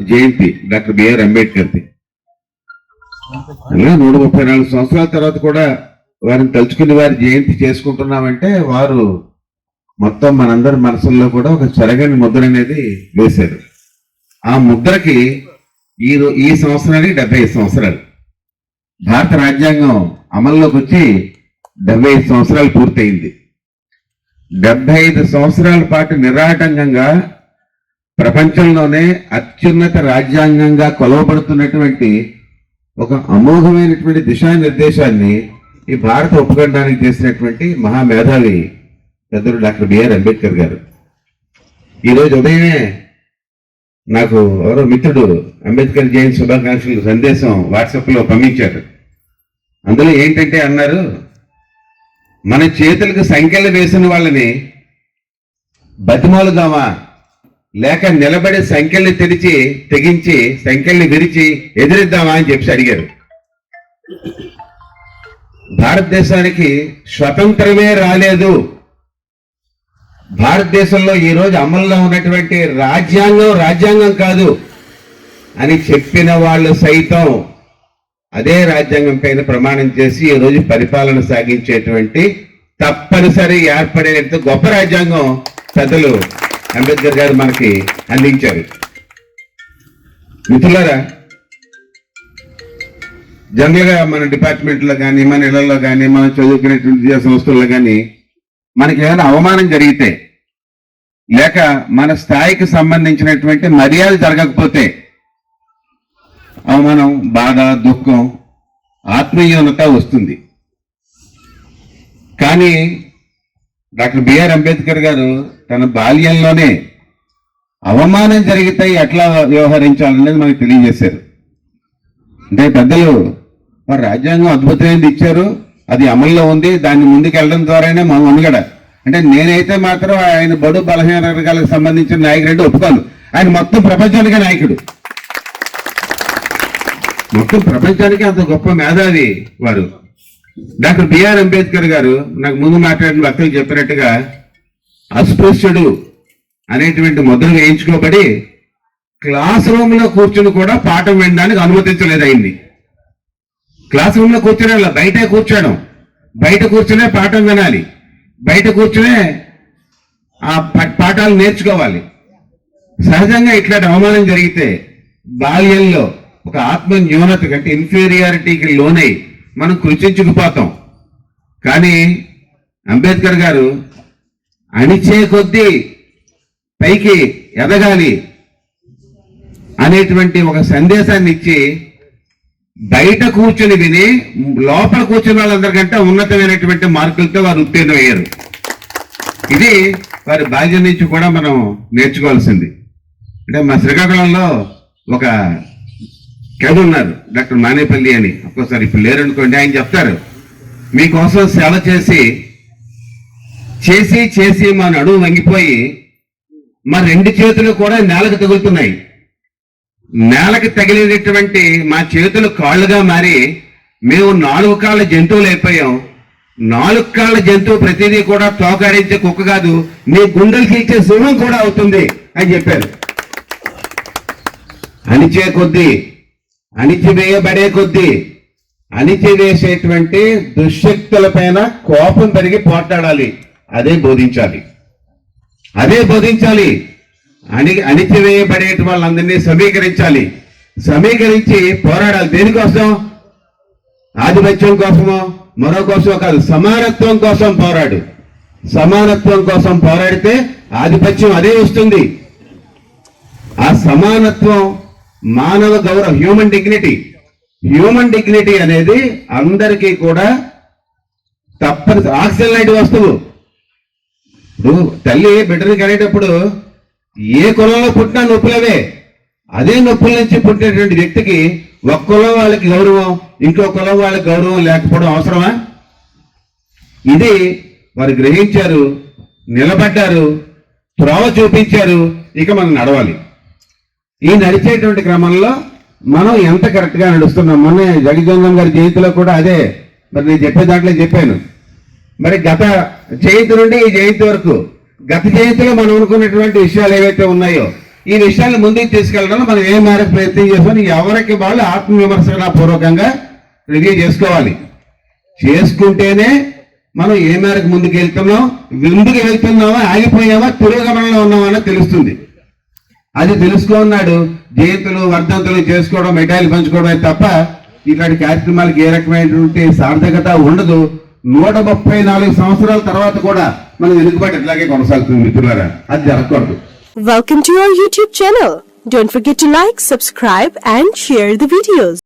జయంతి doctor BR అంబేద్కర్ది. అలా నూట ముప్పై నాలుగు సంవత్సరాల తర్వాత కూడా వారిని తలుచుకుని వారి జయంతి చేసుకుంటున్నామంటే వారు మొత్తం మనందరి మనసుల్లో కూడా ఒక చెరగని ముద్ర అనేది వేశారు. ఆ ముద్రకి ఈ ఈ సంవత్సరానికి డెబ్బై సంవత్సరాలు. భారత రాజ్యాంగం అమల్లోకి వచ్చి డెబ్బై ఐదు సంవత్సరాలు పూర్తయింది. డెబ్బై ఐదు సంవత్సరాల పాటు నిరాటంకంగా ప్రపంచంలోనే అత్యున్నత రాజ్యాంగంగా కొలవబడుతున్నటువంటి ఒక అమోఘమైనటువంటి దిశానిర్దేశాన్ని ఈ భారత ఉపఖండానికి చేసినటువంటి మహామేధావి పెద్దలు డాక్టర్ బిఆర్ అంబేద్కర్ గారు. ఈరోజు ఉదయమే నాకు ఎవరో మిత్రుడు అంబేద్కర్ జయంతి శుభాకాంక్షలు సందేశం వాట్సాప్లో పంపించారు. అందులో ఏంటంటే అన్నారు మన చేతులకు సంఖ్యలు వేసిన వాళ్ళని బతిమాలుదామా లేక నిలబడి సంఖ్యల్ని తెరిచి తెగించి సంఖ్యల్ని విరిచి ఎదిరిద్దామా అని చెప్పి అడిగారు. భారతదేశానికి స్వతంత్రమే రాలేదు. భారతదేశంలో ఈ రోజు అమల్లో ఉన్నటువంటి రాజ్యాంగం రాజ్యాంగం కాదు అని చెప్పిన వాళ్ళు సైతం అదే రాజ్యాంగం పైన ప్రమాణం చేసి ఈ రోజు పరిపాలన సాగించేటువంటి తప్పనిసరి ఏర్పడేటువంటి గొప్ప రాజ్యాంగం పెద్దలు అంబేద్కర్ గారు మనకి అందించారు. మిత్రులారా జనరల్గా మన డిపార్ట్మెంట్లో కానీ మన ఇళ్ళలో కానీ మనం చదువుకునేటువంటి విద్యా సంస్థల్లో కానీ మనకి ఏమైనా అవమానం జరిగితే లేక మన స్థాయికి సంబంధించినటువంటి మర్యాద జరగకపోతే అవమానం బాధ దుఃఖం ఆత్మీయోన్నత వస్తుంది. కానీ డాక్టర్ బిఆర్ అంబేద్కర్ గారు తన బాల్యంలోనే అవమానం జరిగితే ఎట్లా వ్యవహరించాలనేది మనకు తెలియజేశారు. అంటే పెద్దలు వారు రాజ్యాంగం అద్భుతమైనది ఇచ్చారు అది అమల్లో ఉంది దాన్ని ముందుకు వెళ్ళడం ద్వారానే మనం మనుగడ అంటే నేనైతే మాత్రం ఆయన బడు బలహీన వర్గాలకు సంబంధించిన నాయకుడు అంటే ఒప్పుకోను. ఆయన మొత్తం ప్రపంచానికే నాయకుడు. మొత్తం ప్రపంచానికి అంత గొప్ప మేధావి వారు. డాక్టర్ బిఆర్ అంబేద్కర్ గారు నాకు ముందు మాట్లాడిన భక్తులు చెప్పినట్టుగా అస్పృశ్యుడు అనేటువంటి ముద్ర వేయించుకోబడి క్లాస్ రూమ్లో కూర్చుని కూడా పాఠం వినడానికి అనుమతించలేదు అయింది క్లాస్ రూమ్లో కూర్చునే బయటే కూర్చోడం బయట కూర్చునే పాఠం వినాలి. బయట కూర్చునే ఆ ప- పాఠాలు నేర్చుకోవాలి. సహజంగా ఇట్లాంటి అవమానం జరిగితే బాల్యంలో ఒక ఆత్మ న్యూనత కంటే ఇన్ఫీరియారిటీకి లోనై మనం కృషించుకుపోతాం. కానీ అంబేద్కర్ గారు అణిచే కొద్దీ పైకి ఎదగాలి అనేటువంటి ఒక సందేశాన్ని ఇచ్చి బయట కూర్చుని విని లోపల కూర్చున్న వాళ్ళందరికంటే ఉన్నతమైనటువంటి మార్కులతో వారు ఉత్తీర్ణం అయ్యారు ఇది వారి బాల్యం నుంచి కూడా మనం నేర్చుకోవాల్సింది. అంటే మా శ్రీకాకుళంలో ఒక కవి ఉన్నారు డాక్టర్ మానేపల్లి అని. ఒక్కోసారి ఇప్పుడు లేరనుకోండి ఆయన చెప్తారు. మీకోసం సేవ చేసి చేసి చేసి మా నడువు వంగిపోయి మా రెండు చేతులు కూడా నేలకు తగులుతున్నాయి. నేలకి తగిలినటువంటి మా చేతులు కాళ్ళుగా మారి మేము నాలుగు కాళ్ళ జంతువులు అయిపోయాం. నాలుగు కాళ్ళ జంతువు ప్రతిదీ కూడా తోకాడించే కుక్క కాదు నీ గుండెలు తీర్చే సింహం కూడా అవుతుంది అని చెప్పారు. అనిచే కొద్దీ అణిచివేయబడే కొద్దీ అణిచివేసేటువంటి దుశ్శక్తుల పైన కోపం పెరిగి పోట్లాడాలి. అదే బోధించాలి. అదే బోధించాలి. అణి అణిచివేయబడే వాళ్ళందరినీ సమీకరించాలి. సమీకరించి పోరాడాలి. దేనికోసం? ఆధిపత్యం కోసమో మరో కోసం కాదు సమానత్వం కోసం పోరాడు. సమానత్వం కోసం పోరాడితే ఆధిపత్యం అదే వస్తుంది. ఆ సమానత్వం మానవ గౌరవం హ్యూమన్ డిగ్నిటీ హ్యూమన్ డిగ్నిటీ అనేది అందరికీ కూడా తప్పని ఆక్సిజన్ లాంటి వస్తువు. ఇప్పుడు తల్లి బిడ్డని కనేటప్పుడు ఏ కులంలో పుట్టినా నొప్పులవే. అదే నొప్పుల నుంచి పుట్టినటువంటి వ్యక్తికి ఒక కులం వాళ్ళకి గౌరవం ఇంకో కులం వాళ్ళకి గౌరవం లేకపోవడం అవసరమా? ఇది వారు గ్రహించారు నిలబడ్డారు త్రోవ చూపించారు ఇక మనం నడవాలి. ఈ నడిచేటువంటి క్రమంలో మనం ఎంత కరెక్ట్గా నడుస్తున్నాం? మొన్న జగజంగం గారి జయంతిలో కూడా అదే. మరి నేను చెప్పే దాంట్లో చెప్పాను. మరి గత జయంతి నుండి ఈ జయంతి వరకు గత జయంతిలో మనం అనుకున్నటువంటి విషయాలు ఏవైతే ఉన్నాయో ఈ విషయాన్ని ముందుకు తీసుకెళ్ళడంలో మనం ఏ మేరకు ప్రయత్నం చేసుకొని ఎవరికి వాళ్ళు ఆత్మవిమర్శన పూర్వకంగా రివ్యూ చేసుకోవాలి. చేసుకుంటేనే మనం ఏ మేరకు ముందుకు వెళ్తున్నాం ముందుకు వెళ్తున్నామా ఆగిపోయామా తిరుగుగమనంలో ఉన్నామా తెలుస్తుంది. అది తెలుసుకున్నాడు జయంతులు వర్ధంతులు చేసుకోవడం మిఠాయిలు పంచుకోవడమే తప్ప ఇట్లాంటి కార్యక్రమాలకు ఏ రకమైనటువంటి సార్థకత ఉండదు. నూట ముప్పై నాలుగు సంవత్సరాల తర్వాత కూడా మనం వెనుకబడి ఇట్లాగే కొనసాగుతుంది మిత్రులారా. అది జరగకూడదు. Welcome to your YouTube channel don't forget to like subscribe and share the videos